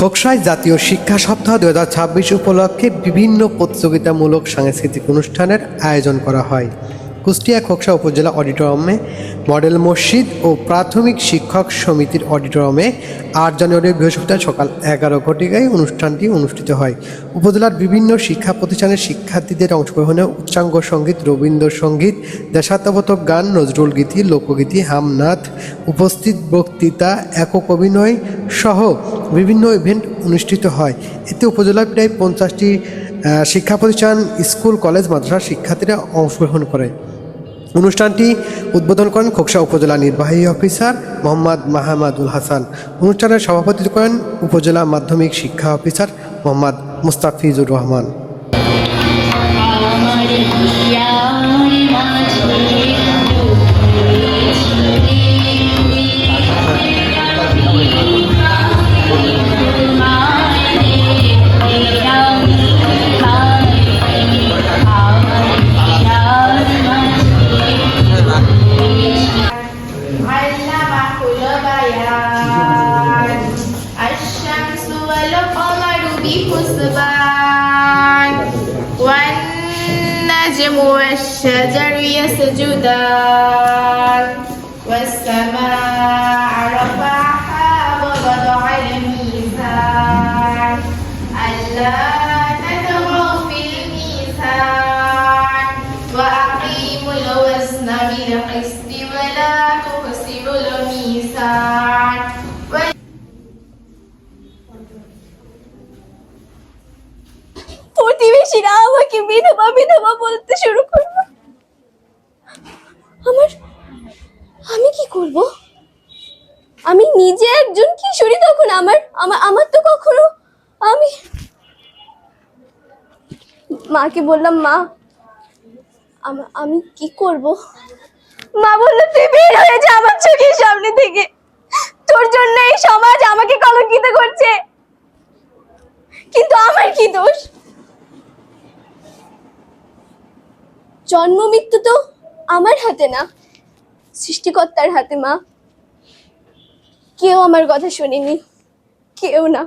খোকসায় জাতীয় শিক্ষা সপ্তাহ দু হাজার ছাব্বিশ উপলক্ষে বিভিন্ন প্রতিযোগিতামূলক সাংস্কৃতিক অনুষ্ঠানের আয়োজন করা হয়। কুষ্টিয়া খোকসা উপজেলা অডিটোরিয়ামে মডেল মসজিদ ও প্রাথমিক শিক্ষক সমিতির অডিটোরিয়ামে আট জানুয়ারি বৃহস্পতিবার সকাল এগারো ঘটিকায় অনুষ্ঠানটি অনুষ্ঠিত হয়। উপজেলার বিভিন্ন শিক্ষা প্রতিষ্ঠানের শিক্ষার্থীদের অংশগ্রহণে উচ্চাঙ্গ সংগীত, রবীন্দ্রসঙ্গীত, দেশাত্মবোধক গান, নজরুল গীতি, লোকগীতি, হামনাথ, উপস্থিত বক্তৃতা, একক অভিনয় সহ বিভিন্ন ইভেন্ট অনুষ্ঠিত হয়। এতে উপজেলার প্রায় পঞ্চাশটি শিক্ষা প্রতিষ্ঠান, স্কুল, কলেজ, মাদ্রাসার শিক্ষার্থীরা অংশগ্রহণ করে। অনুষ্ঠানটি উদ্বোধন করেন খোকসা উপজেলা নির্বাহী অফিসার মোহাম্মদ মাহমাদুল হাসান। অনুষ্ঠানের সভাপতিত্ব করেন উপজেলা মাধ্যমিক শিক্ষা অফিসার মোহাম্মদ মুস্তাফিজুর রহমান। والنجم والشجر يسجدان. والسماء رفعها ووضع الميزان. ألا تطغوا في الميزان. وأقيموا الوزن بالقسط ولا تخسروا আমাকে বিধবা বিধবা বলতে শুরু করল আমার, আমি কি করব? আমি নিজে একজন কিশোরী তখন আমার আমার তো কখনো, আমি মাকে বললাম, মা আমি কি করব? মা বলল, তুই বের হয়ে যা আমার চোখের সামনে থেকে। তোর জন্য এই সমাজ আমাকে কলঙ্কিত করছে। কিন্তু আমার কি দোষ? জন্ম মৃত্যু তো আমার হাতে না, সৃষ্টিকর্তার হাতে মা কেউ আমার কথা শোনেনি, কেউ না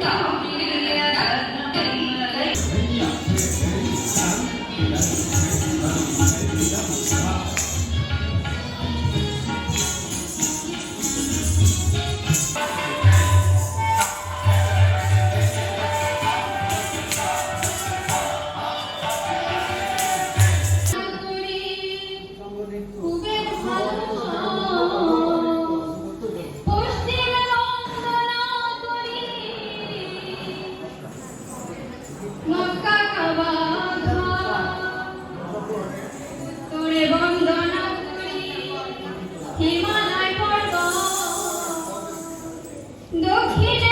Thank you. Hey, my life, go. Don't